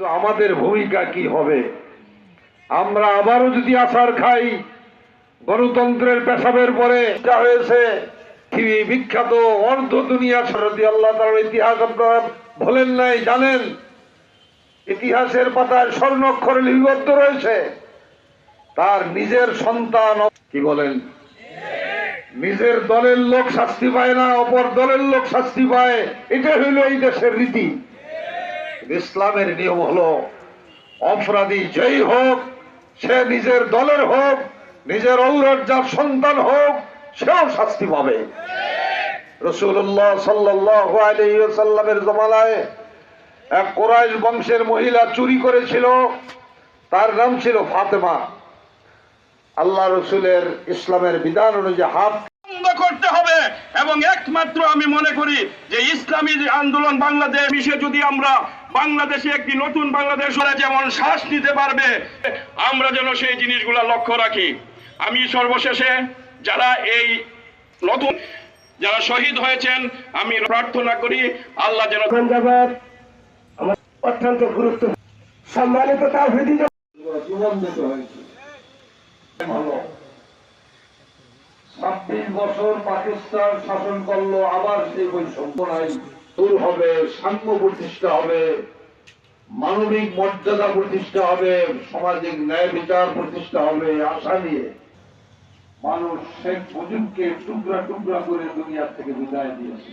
তো আমাদের ভূমিকা কি হবে? আমরা আবারও যদি আছাড় খাই, গণতন্ত্রের পেশাবের পরে যা হয়েছে পৃথিবী বিখ্যাত অর্ধ দুনিয়া সরদি আল্লাহ তার ইতিহাস আপনারা ভোলেন নাই, জানেন? ইতিহাসের পাতায় স্বর্ণক্ষরে লিপিবদ্ধ রয়েছে। তার নিজের সন্তান কি বলেন? নিজের দলের লোক শাস্তি পায় না, অপর দলের লোক শাস্তি পায়। এটা হইল এই দেশের রীতি। ইসলামের নিয়ম হলো, অপরাধী যেই হোক, সে নিজের দলের হোক, নিজের ঔরজার সন্তান হোক, সেও শাস্তি পাবে। রসুল্লাহ সাল্লাহ আলহিসাল্লামের জমানায় এক কোরাইশ বংশের মহিলা চুরি করেছিল, তার নাম ছিল ফাতেমা। আল্লাহ রসুলের ইসলামের বিধান অনুযায়ী হাত এবং একমাত্র আমি মনে করি যে ইসলামী আন্দোলন বাংলাদেশ বিষয়ে যদি আমরা বাংলাদেশে একটি নতুন বাংলাদেশ ওরা যেমন শ্বাস নিতে পারবে, আমরা যেন সেই জিনিসগুলা লক্ষ্য রাখি। আমি সর্বশেষে যারা এই নতুন যারা শহীদ হয়েছেন, আমি প্রার্থনা করি আল্লাহ যেন অত্যন্ত গুরুত্ব। সম্মানিত দিতে হয়েছে ছাব্বিশ বছর পাকিস্তান শাসন করল, আবার সেই বৈষম্য নাই। দূর হবে, সাম্য প্রতিষ্ঠা হবে, মানবিক মর্যাদা প্রতিষ্ঠা হবে, সামাজিক ন্যায় বিচার প্রতিষ্ঠা হবে, আশা নিয়ে। মানুষ শেখ মুজিবকে টুকরা টুকরা করে দুনিয়া থেকে বিদায় দিয়েছে।